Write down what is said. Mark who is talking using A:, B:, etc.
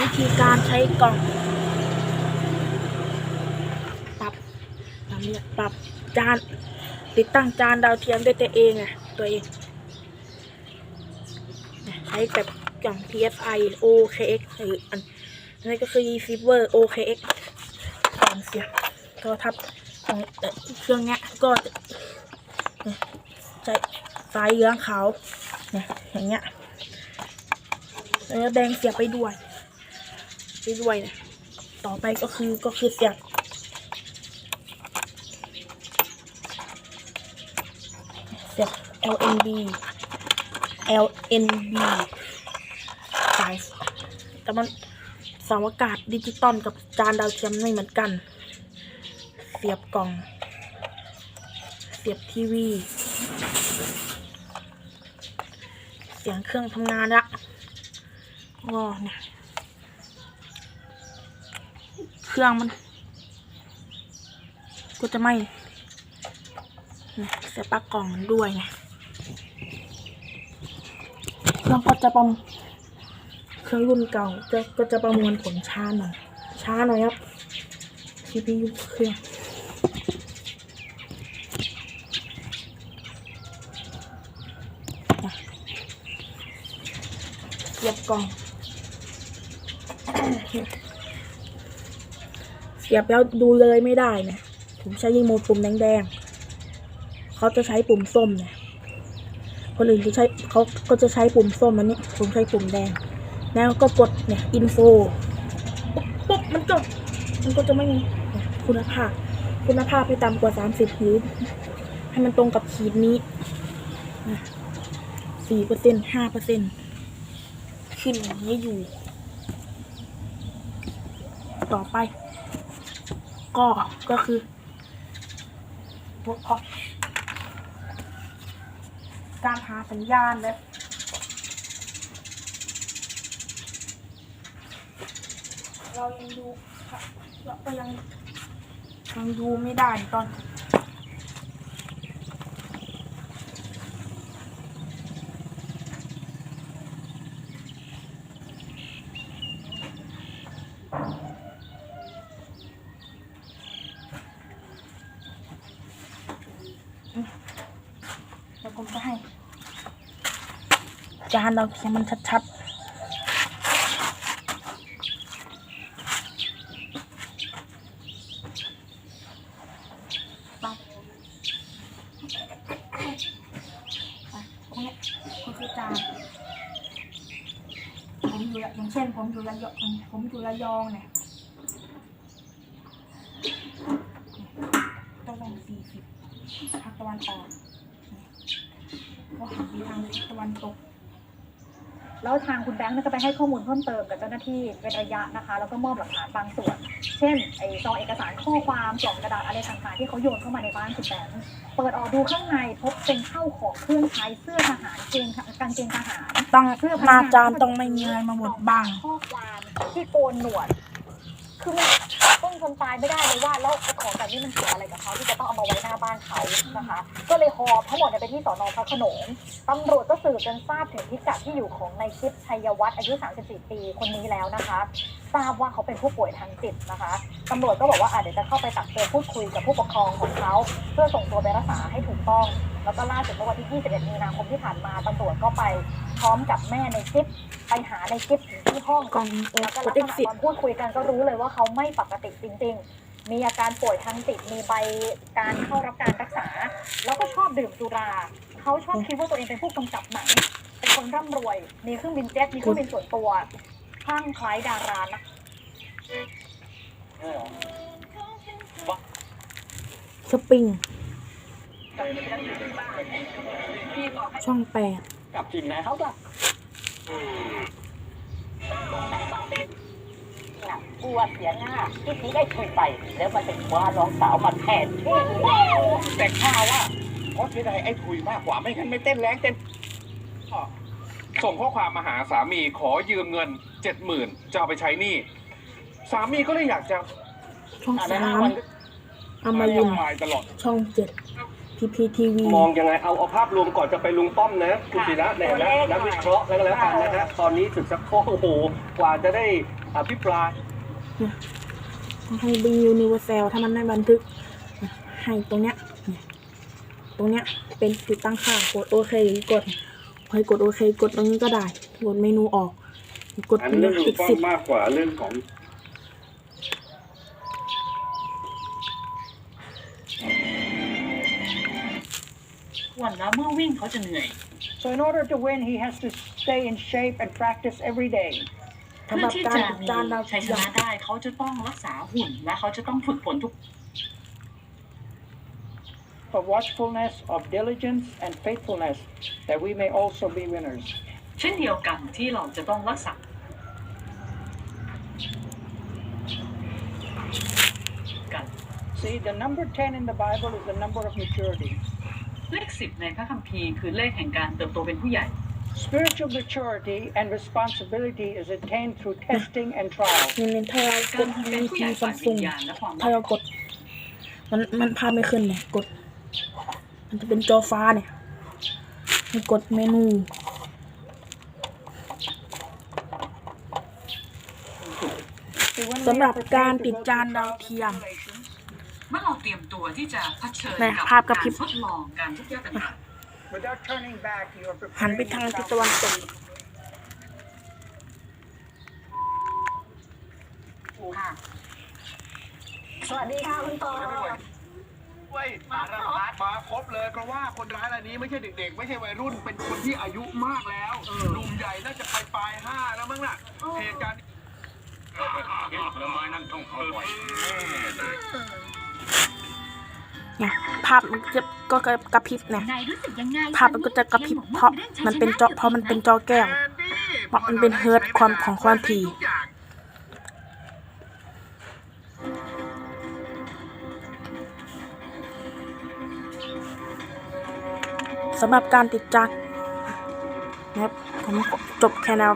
A: วิธีการใช้กล่อง ปรับทำเนี่ยปรับจาน ติดตั้งจานดาวเทียมด้วยตัวเองอะตัวเอง ใช้แบบกล่อง PSI OKX หรืออันนี้ก็คือ receiver OKX กล่องเสียงโทรทัศน์ของเครื่องเนี้ยก็จะเนี่ยใช้สายเหลืองขาวเนี่ยอย่างเงี้ยแล้วแดงเสียบไปด้วย ไปด้วยนะ ต่อไปก็คือก็คือเสียบเสียบ LNB LNB สายแต่มันสาวอากาศดิจิตอลกับจานดาวเทียมไม่เหมือนกัน เสียบกล่อง เสียบทีวี เสียงเครื่องทำงานละก็เนี่ย เค รื่องมัน ก็จะไม่เนี่ยเสียปลั๊กกล่องด้วยไงเครื่องก็จะประมเครื่องรุ่นเก่าจะก็จะประมวลผลช้าหน่อยช้าหน่อยครับ CPU เครื่องเสียบกล่อง สียบแล้วดูเลยไม่ได้นะผมใช้รีโมทปุ่มแดงๆเขาจะใช้ปุ่มส้มเนี่ยคนอื่นจะใช้เขาก็จะใช้ปุ่มส้มอันนี้ผมใช้ปุ่มแดง แล้วก็กดเนี่ยอินโฟปุ๊บมันก็มันก็จะไม่มีคุณภาพ คุณภาพไม่ต่ำกว่า 30หรือให้มันตรงกับขีดนี้สี่เปอร์เซ็นห้าเปอร์เซ็นขึ้นอย่างนี้อยู่ ต่อไป ก็ก็คือพวกการหาสัญญาณและเรายังดูเราก็ยังยังดูไม่ได้ตอน ก็ให้ จานเราเขียนมันชัดๆปั๊บอะตรงนี้ก็คือจานผมอยู่อย่างเช่น ผมอยู่ระยองผมอยู่ระยองเนี่ยตะวันสี่สิบภาคตะวันออก ก็หันไปทางทิศตะวันตก
B: แล้วทางคุณแบงค์เนี่ยก็ไปให้ข้อมูลเพิ่มเติมกับเจ้าหน้าที่เป็นระยะนะคะ แล้วก็มอบหลักฐานบางส่วน เช่นไอ้ซองเอกสารข้อความกล่องกระดาษอะไรต่างๆที่เขาโยนเข้ามาในบ้านคุณแบงค์เปิดออกดูข้างในพบเป็นข้าวของเครื่องใช้เสื้อทหารเกงกางเกงทหาร
A: ต้อง
B: เสื้อ
A: มาจานต้องไม่มีอะไรมาบดบ้าง
B: ข้อความที่โกนหนวด คือมันต้นคนตายไม่ได้เลยว่าแล้วไอ้ของแบบนี้มันเกี่ยวอะไรกับเขาที่จะต้องเอามาไว้หน้าบ้านเขานะคะ ก็เลยหอบทั้งหมดเนี่ยไปที่สอนอพระโขนงตำรวจก็สืบจนทราบถึงพิกัดที่อยู่ของนายชิปชัยวัฒน์อายุ 34 ปีคนนี้แล้วนะคะ ทราบว่าเขาเป็นผู้ป่วยทางจิตนะคะตำรวจก็บอกว่าอะเดี๋ยวจะเข้าไปตักเตือนพูดคุยกับผู้ปกครองของเขา เพื่อส่งตัวไปรักษาให้ถูกต้อง แล้วก็ล่าสุดเมื่อวันที่ 21 มีนาคมที่ผ่านมาตำรวจก็ไปพร้อมกับแม่ในคลิปไปหาในคลิปถึงที่ห้อง
A: กล่องเออ
B: แล้วก็
A: ก
B: ลั
A: ด
B: ก
A: เล
B: ษ
A: ข
B: ณะ
A: สิบ
B: ตอนพูดคุยกันก็รู้เลยว่าเขาไม่ปกติจริง ๆ มีอาการป่วยทางจิตมีใบการเข้ารับการรักษา แล้วก็ชอบดื่มสุราเขาชอบคิดว่าตัวเองเป็นผู้กำกับหนังเป็นคนร่ำรวย มีเครื่องบินเจ็ตมีเครื่องบินส่วนตัวคลั่งคล้ายดารานะ
A: สปริง ช่องแปด
C: กลับจริงนะเขากลับ
D: กลัวเสียหน้าที่นี้ได้คุยไป แล้วมันเป็นคว้าน้องสาวมาแทนที่
C: แต่ข้าว่าเพราะเสียดายไอ้ทุยมากกว่าไม่งั้นไม่เต้นแรงเต้นอ้อส่งข้อความมาหาสามีขอยืมเงินเจ็ดหมื่นจะเอาไปใช้หนี้สามีก็เลยอยากจะ
A: ช่อง
C: อ่าน
A: สา
C: ในห้ามวัน
A: อมรินทร์
C: มายตลอด
A: ช่องเจ็ด พีพีทีวี
E: มองยังไงเอาเอาภาพรวมก่อนจะไปลุงป้อมนะคุณศิระเนี่ยนะนักวิเคราะห์แล้วก็แล้วกันนะฮะตอนนี้ศึกซักข้อโอ้โหกว่าจะได้อภิปราย
A: ให้บียูนิเวอร์แซลถ้ามันไม่บันทึก ให้ตรงเนี้ยเนี่ยตรงเนี้ยเป็นติดตั้งค่ากดโอเคหรือกดให้กดโอเค กดตรงนี้ก็ได้กดเมนูออก กด
F: อัน
A: ตรง
F: นี้
A: นี้
F: ลุ
A: อี
F: ง
A: ก
F: ป้อ
A: สิ
F: ม
A: บ
F: มากกว่าเรื่องของ
D: วันแล้วเมื่อวิ่งเขาจะเหนื่อย
G: So in order to win, he has to stay in shape and practice every day.
A: สำหรับ
D: เพื่อที่
A: การ
D: จะ
A: ติด
D: มี
A: จานดาว
D: ชัยช
A: เทียม
D: นะได้เขาจะต้องรักษาหุ่น และเขาจะต้องฝึกฝนทุก
G: Of watchfulness, of diligence, and faithfulness, that we may also be winners.
D: เช่นเดียวกันที่เราจะต้องรักษากัน
G: See, the number 10 in the Bible is the number of maturity.
D: เลขสิบในพระคัมภีร์คือเลขแห่งการเติบโตเป็นผู้ใหญ่
G: Spiritual maturity and responsibility is attained through testing and trial.
A: เน้นๆถ้าเราก
D: การ
A: ด
D: เป็น
A: วิ
D: ผู้ให
A: ธี
D: ญ่
A: ซั
D: ฝ่ามย
A: ซุ
D: วิ
A: ง
D: ญญาณและความ
A: ถ้าเรากดมันมันภาพไม่ขึ้นเนี่ยกด มันจะเป็นจอฟ้าเนี่ยให้กดเมนู
G: See, when we
A: สำหรับ
G: are
A: การ
G: prepared to
A: ติด
G: go
A: จาน
G: through
A: ดาว
G: trials
A: เทีย
G: and
A: ม
G: tribulations,
D: เมื่อเราเตรียมตัวที่จะเผชิญ
A: แม่
D: กับ
A: ภาพกระพริ
D: กา
A: บ
D: รทดลองการทุกอย่างต่าง
G: without turning back, you are
A: หันไป
G: preparing
A: ทางทิศ
G: yourself
A: ตะวันตก
B: สวัสดีค่ะคุณปอ
C: เว้ยมาแล้วมาครบเลยเพราะว่าคนร้ายรายนี้ไม่ใช่เด็ก ๆ ไม่ใช่วัยรุ่นเป็นคนที่อายุมากแล้วหนุ่มใหญ่น่าจะไปปลายห้าแล้วมั้งน่ะเหตุการณ์ ผลไม้นั่นต้องเอาไว้
A: เนี่ยภาพมันจะก็กระพริบเนี่ย
H: นายรู้สึกยังไง
A: ภาพมันก็จะกระพริบเพราะมันเป็นจอเพราะมันเป็นจอแก้วเพราะมันเป็นเฮิร์ตความของความถี่สำหรับการติดจานนะครับผมจบแค่แนว